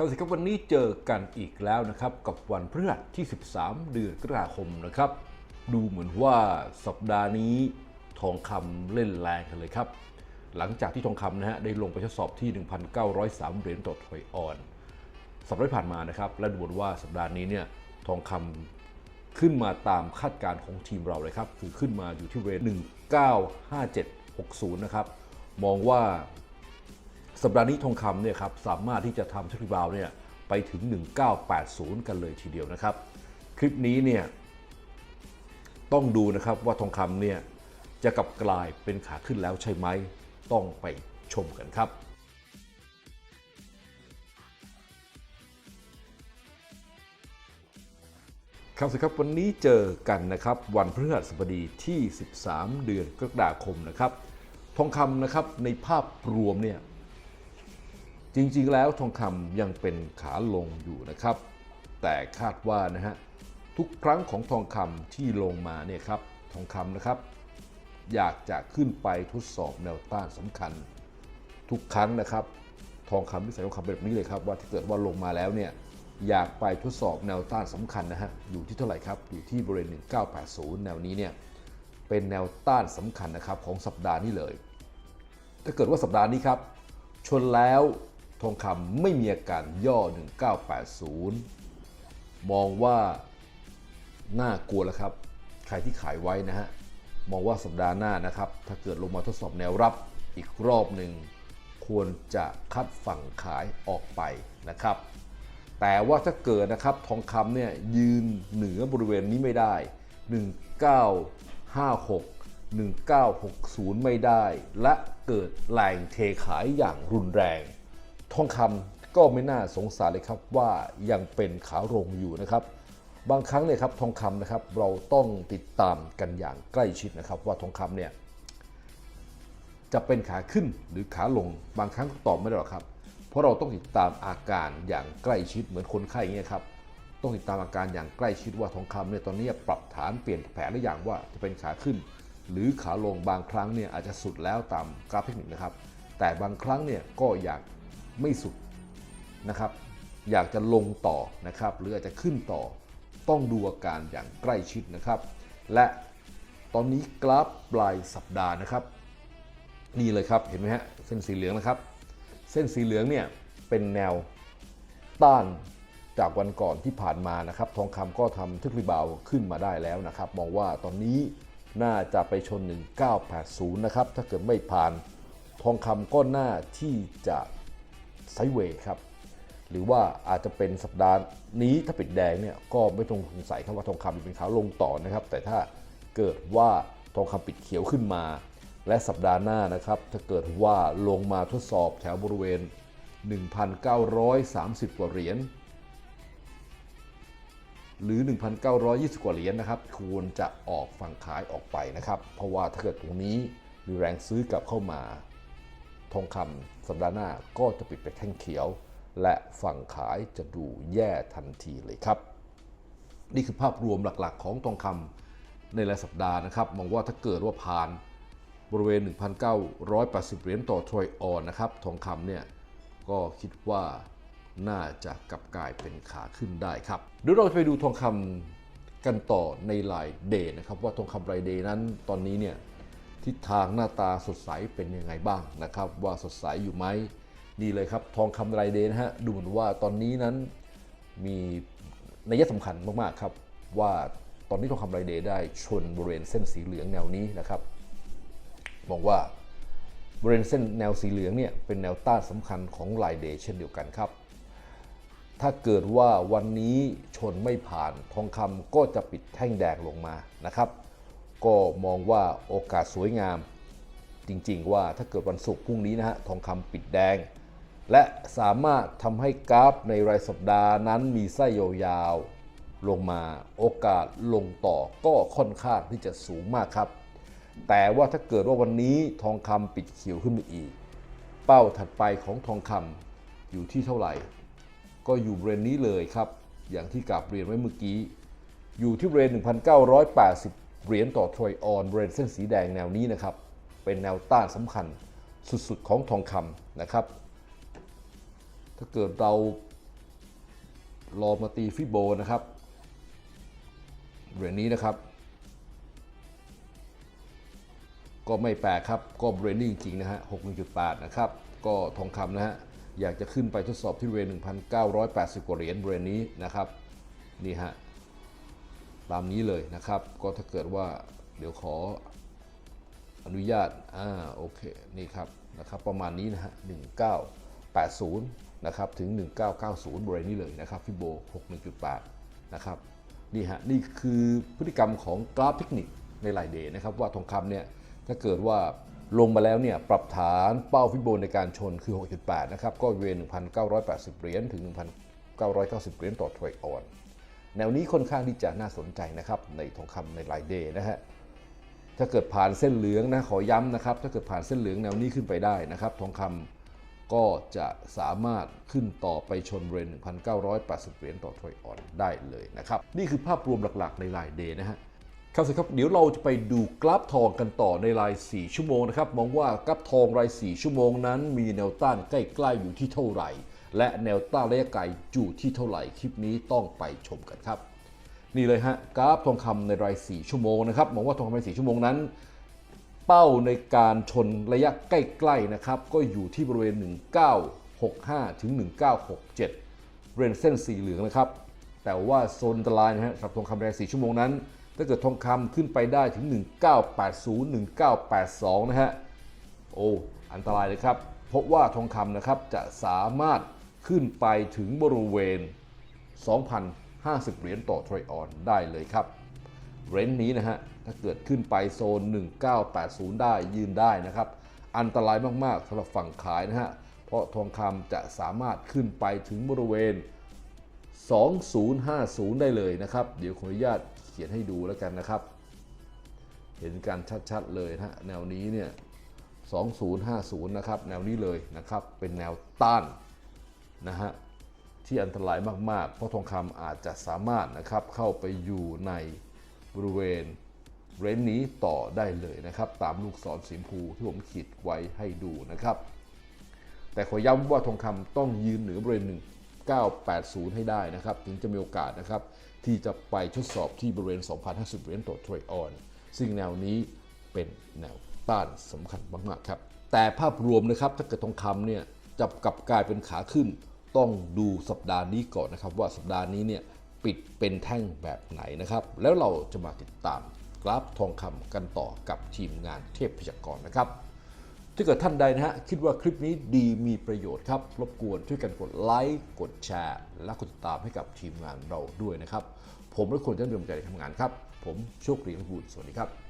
ครับสิครับวันนี้เจอกันอีกแล้วนะครับกับวันพฤหัสที่ 13 เดือนกรกฎาคมนะครับ ดูเหมือนว่าสัปดาห์นี้ทองคำเล่นแรงกันเลยครับ หลังจากที่ทองคำนะฮะได้ลงไปทดสอบที่ 1,903 เหรียญต่อถอยออนสัปดาห์ที่ผ่านมานะครับและดูเหมือนว่าสัปดาห์นี้เนี่ยทองคำขึ้นมาตามคาดการณ์ของทีมเราเลยครับคือขึ้นมาอยู่ที่เรท195760 นะครับมองว่า สัปดาห์นี้ทองคำเนี่ยครับสามารถที่จะทำเทคนิคบาวเนี่ยไปถึง 1980 กันเลยทีเดียวนะครับ คลิปนี้เนี่ยต้องดูนะครับว่าทองคำเนี่ยจะกลับกลายเป็นขาขึ้นแล้วใช่ไหมต้องไปชมกันครับครับสวัสดีครับวันนี้เจอกันนะครับวันพฤหัสบดีที่ 13 เดือนกรกฎาคมนะครับ ทองคำนะครับในภาพรวมเนี่ย จริงๆ แล้วทองคำยังเป็นขาลงอยู่นะครับ แต่คาดว่านะฮะทุกครั้งของทองคำที่ลงมาเนี่ยครับทองคำนะครับ อยากจะขึ้นไปทดสอบแนวต้านสำคัญ ทุกครั้งนะครับ ทองคำที่ใส่ทองคำแบบนี้เลยครับว่าถ้าเกิดว่าลงมาแล้วเนี่ยอยากไปทดสอบแนวต้านสำคัญนะฮะอยู่ที่เท่าไหร่ครับอยู่ที่บริเวณ 1980 แนวนี้เนี่ยเป็นแนวต้านสำคัญนะครับของสัปดาห์นี้เลย ถ้าเกิดว่าสัปดาห์นี้ครับชนแล้ว ทองคำไม่มีอาการย่อ 1980 มองว่าน่ากลัวแล้วครับ ใครที่ขายไว้นะฮะ มองว่าสัปดาห์หน้านะครับ ถ้าเกิดลงมาทดสอบแนวรับอีกรอบหนึ่ง ควรจะคัดฝั่งขายออกไปนะครับ แต่ว่าถ้าเกิดนะครับทองคำเนี่ยยืนเหนือบริเวณนี้ไม่ได้ 1956 1960 ไม่ได้ และเกิดแรงเทขายอย่างรุนแรง ทองคำก็ไม่น่าสงสารเลยครับว่ายังเป็นขาลงอยู่นะครับ บางครั้งเนี่ยครับทองคำนะครับเราต้องติดตามกันอย่างใกล้ชิดนะครับ ว่าทองคำเนี่ยจะเป็นขาขึ้นหรือขาลงบางครั้งก็ตอบไม่ได้หรอกครับ เพราะเราต้องติดตามอาการอย่างใกล้ชิดเหมือนคนไข้อย่างเงี้ยครับต้องติดตามอาการอย่างใกล้ชิดว่าทองคำเนี่ยตอนนี้ปรับฐานเปลี่ยนแผนหรือยังว่าจะเป็นขาขึ้น หรือขาลงบางครั้งเนี่ยอาจจะสุดแล้วตามกราฟเทคนิคนะครับ แต่บางครั้งเนี่ยก็อยาก ไม่สุดนะครับ อยากจะลงต่อนะครับ หรืออาจจะขึ้นต่อต้องดูอาการอย่างใกล้ชิดนะครับ และตอนนี้กราฟปลายสัปดาห์นะครับ นี่เลยครับเห็นไหมฮะเส้นสีเหลืองนะครับ เส้นสีเหลืองเนี่ยเป็นแนวต้านจากวันก่อนที่ผ่านมานะครับ ทองคำก็ทำทึกรีบาวขึ้นมาได้แล้วนะครับ มองว่าตอนนี้น่าจะไปชน 1980 นะครับ ถ้าเกิดไม่ผ่านทองคำก็น่าที่จะ ไซเวย์ครับ หรือว่าอาจจะเป็นสัปดาห์นี้ถ้าปิดแดงเนี่ยก็ไม่ต้องสงสัยครับว่าทองคำเป็นขาลงต่อนะครับ แต่ถ้าเกิดว่าทองคำปิดเขียวขึ้นมา และสัปดาห์หน้านะครับ ถ้าเกิดว่าลงมาทดสอบแถวบริเวณ 1,930 กว่าเหรียญหรือ 1,920 กว่าเหรียญนะครับ ควรจะออกฝั่งขายออกไปนะครับ เพราะว่าถ้าเกิดตรงนี้มีแรงซื้อกลับเข้ามา ทองคำสัปดาห์หน้าก็จะปิดไปแท่งเขียว และฝั่งขายจะดูแย่ทันทีเลยครับ นี่คือภาพรวมหลักๆ ของทองคำในรายสัปดาห์นะครับมองว่าถ้าเกิดว่าผ่านบริเวณ 1,980 เหรียญต่อทรอยออนนะครับทองคำเนี่ยก็คิดว่าน่าจะกลับกลายเป็นขาขึ้นได้ครับเดี๋ยวเราจะไปดูทองคำกันต่อในรายเดย์นะครับ ว่าทองคำรายเดย์นั้นตอนนี้เนี่ย ทิศทางหน้าตาสดใสเป็นยังไงบ้างนะครับ ว่าสดใสอยู่ไหมนี่เลยครับ ทองคำไรเดนะฮะดูเหมือนว่าตอนนี้นั้นมีนัยสำคัญมากๆครับ ว่าตอนนี้ทองคำไรเดย์ได้ชนบริเวณเส้นสีเหลืองแนวนี้นะครับมองว่าบริเวณเส้นแนวสีเหลืองเนี่ยเป็นแนวต้านสำคัญของรเดย์เช่นเดียวกันครับ ถ้าเกิดว่าวันนี้ชนไม่ผ่านทองคำก็จะปิดแท่งแดงลงมานะครับ ก็มองว่าโอกาสสวยงาม จริงๆว่าถ้าเกิดวันศุกร์พรุ่งนี้นะฮะทองคำปิดแดง และสามารถทำให้กราฟในรายสัปดาห์นั้นมีไส้ยาวๆลงมาโอกาสลงต่อก็ค่อนข้างที่จะสูงมากครับ แต่ว่าถ้าเกิดว่าวันนี้ทองคำปิดเขียวขึ้นมาอีก เป้าถัดไปของทองคำอยู่ที่เท่าไหร่ ก็อยู่บริเวณนี้เลยครับ อย่างที่กาบเรียนไว้เมื่อกี้อยู่ที่บริเวณ1,980 เหรียญต่อทรอยออนบริเวณเส้นสีแดงแนวนี้นะครับ เป็นแนวต้านสำคัญสุดๆของทองคำนะครับ ถ้าเกิดเรารอมาตีฟิโบนะครับเหรียญนี้นะครับ ก็ไม่แปลกครับ ก็เบรนนิ่งจริงนะฮะ61.8นะครับ ก็ทองคำนะฮะ อยากจะขึ้นไปทดสอบที่บริเวณ1,980 กว่าเหรียญเบรนนี้นะครับ นี่ฮะ ตามนี้เลยนะครับ ก็ถ้าเกิดว่าเดี๋ยวขออนุญาต อ่า โอเค นี่ครับ นะครับ ประมาณนี้นะฮะ 1980 นะครับ ถึง 1990 บริเวณนี้เลยนะครับ ฟิโบ 61.8 นะครับ นี่ฮะ นี่คือพฤติกรรมของกราฟเทคนิคในรายเดย์นะครับ ว่าทองคำเนี่ย ถ้าเกิดว่าลงมาแล้วเนี่ย ปรับฐานเป้าฟิโบในการชนคือ 6.8 นะครับ ก็บริเวณ1,980 เหรียญ ถึง 1,990 เหรียญต่อเทรดออน แนวนี้ค่อนข้างที่จะน่าสนใจนะครับในทองคำในรายเดย์นะฮะถ้าเกิดผ่านเส้นเหลืองนะขอย้ำนะครับ ถ้าเกิดผ่านเส้นเหลืองแนวนี้ขึ้นไปได้นะครับทองคำก็จะสามารถขึ้นต่อไปชนบริเวณ1,980 เหรียญต่อทรอยออนได้เลยนะครับ นี่คือภาพรวมหลักๆในรายเดย์นะฮะครับสิครับ เดี๋ยวเราจะไปดูกราฟทองกันต่อในราย 4 ชั่วโมงนะครับ มองว่ากราฟทองราย 4 ชั่วโมงนั้นมีแนวต้านใกล้ ๆ อยู่ที่เท่าไหร่ และแนวต้านระยะไกลอยู่ที่เท่าไหร่คลิปนี้ต้องไปชมกันครับ นี่เลยฮะกราฟทองคำในราย 4 ชั่วโมงนะครับมองว่าทองคำใน 4 ชั่วโมงนั้น เป้าในการชนระยะใกล้ๆนะครับก็อยู่ที่บริเวณ 1965 ถึง 1967 เรนเส้นสีเหลืองนะครับแต่ว่าโซนอันตรายนะฮะสำหรับทองคำในราย4ชั่วโมงนั้น ถ้าเกิดทองคำขึ้นไปได้ถึง 1980 1982 นะฮะ โอ้ อันตรายเลยครับ เพราะว่าทองคำนะครับจะสามารถ ขึ้นไปถึงบริเวณ 2,050 เหรียญต่อทรอยออนได้เลยครับ เรนจ์นี้นะฮะ ถ้าเกิดขึ้นไปโซน 1980 ได้ยืนได้นะครับ อันตรายมาก ๆสำหรับฝั่งขายนะฮะ เพราะทองคำจะสามารถขึ้นไปถึงบริเวณ 2050 ได้เลยนะครับ เดี๋ยวขออนุญาตเขียนให้ดูแล้วกันนะครับ เห็นกันชัดๆเลยนะฮะแนวนี้เนี่ย2050 นะครับ แนวนี้เลยนะครับ เป็นแนวต้าน นะฮะที่อันตรายมาก ๆ เพราะทองคำอาจจะสามารถนะครับเข้าไปอยู่ในบริเวณเรนนี้ต่อได้เลยนะครับ ตามลูกศรสีชมพูที่ผมขีดไว้ให้ดูนะครับ แต่ขอย้ำว่าทองคำต้องยืนเหนือบริเวณ 1980 ให้ได้นะครับ ถึงจะมีโอกาสนะครับ ที่จะไปทดสอบที่บริเวณ 2,050 เหรียญต่อทรดออน ซึ่งแนวนี้เป็นแนวต้านสำคัญมาก ๆ ครับ แต่ภาพรวมนะครับถ้าเกิดทองคำเนี่ยจะกลับกลายเป็นขาขึ้น ต้องดูสัปดาห์นี้ก่อนนะครับ ว่าสัปดาห์นี้เนี่ยปิดเป็นแท่งแบบไหนนะครับ แล้วเราจะมาติดตามกราฟทองคำกันต่อกับทีมงานเทพพยากรณ์นะครับถ้าเกิดท่านใดนะฮะคิดว่าคลิปนี้ดีมีประโยชน์ครับรบกวนช่วยกันกดไลค์กดแชร์ และกดติดตามให้กับทีมงานเราด้วยนะครับ ผมและคนจะเดิมใจในทำงานครับ ผมโชคดีมบูรณ์สวัสดีครับ